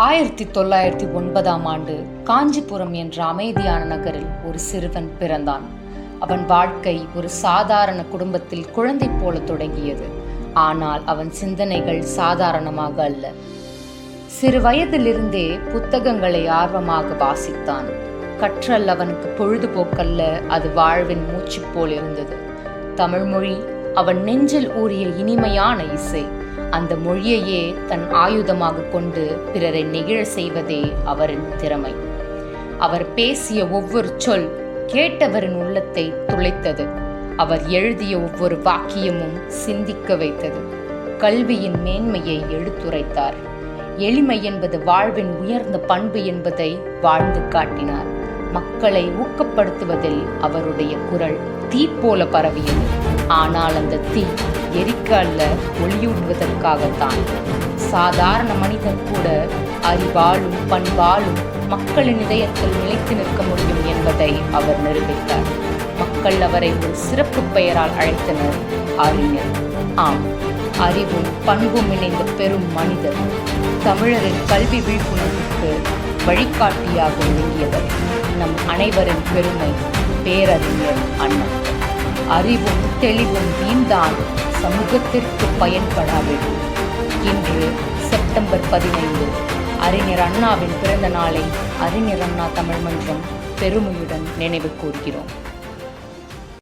ஆயிரத்தி தொள்ளாயிரத்தி ஒன்பதாம் ஆண்டு காஞ்சிபுரம் என்ற அமைதியான நகரில் ஒரு சிறுவன் பிறந்தான். அவன் வாழ்க்கை ஒரு சாதாரண குடும்பத்தில் குழந்தை போல தொடங்கியது. ஆனால் அவன் சிந்தனைகள் சாதாரணமாக அல்ல. சிறு வயதிலிருந்தே புத்தகங்களை ஆர்வமாக வாசித்தான். கற்றல் அவனுக்கு பொழுதுபோக்கல்ல அது வாழ்வின் மூச்சு போல் இருந்தது. தமிழ்மொழி அவன் நெஞ்சில் ஊறிய இனிமையான இசை. அந்த மொழியையே தன் ஆயுதமாக கொண்டு பிறரை நெகிழ செய்வதே அவரின் திறமை. அவர் பேசிய ஒவ்வொரு சொல் கேட்டவரின் உள்ளத்தை துளைத்தது. அவர் எழுதிய ஒவ்வொரு வாக்கியமும் சிந்திக்க வைத்தது. கல்வியின் மேன்மையை எடுத்துரைத்தார். எளிமை என்பது வாழ்வின் உயர்ந்த பண்பு என்பதை வாழ்ந்து காட்டினார். மக்களை ஊக்கப்படுத்துவதில் அவருடைய குரல் தீ போல பரவியது. ஆனால் அந்த தீ எரிக்க அல்ல ஒளியூட்டுவதற்காகத்தான். சாதாரண மனிதர் கூட அறிவாலும் பண்பாலும் மக்களின் இதயத்தில் நிலைத்து நிற்க முடியும் என்பதை அவர் நிரூபித்தார். மக்கள் அவரை ஒரு சிறப்பு பெயரால் அழைத்தனர். அறிஞர். ஆம். அறிவும் பண்பும் இணைந்த பெரும் மனிதர். தமிழரின் கல்வி விழிப்புணர்வுக்கு வழிகாட்டியாக விளங்கியவர். நம் அனைவரின் பெருமை பேரறிஞர் அண்ணன் அறிவும் தெளிவும் வீண்தான் சமூகத்திற்கு பயன்படாது. இன்று செப்டம்பர் பதினைந்து அறிஞர் அண்ணாவின் பிறந்த நாளை அறிஞர் அண்ணா தமிழ் மன்றம் பெருமையுடன் நினைவு கூர்கிறோம்.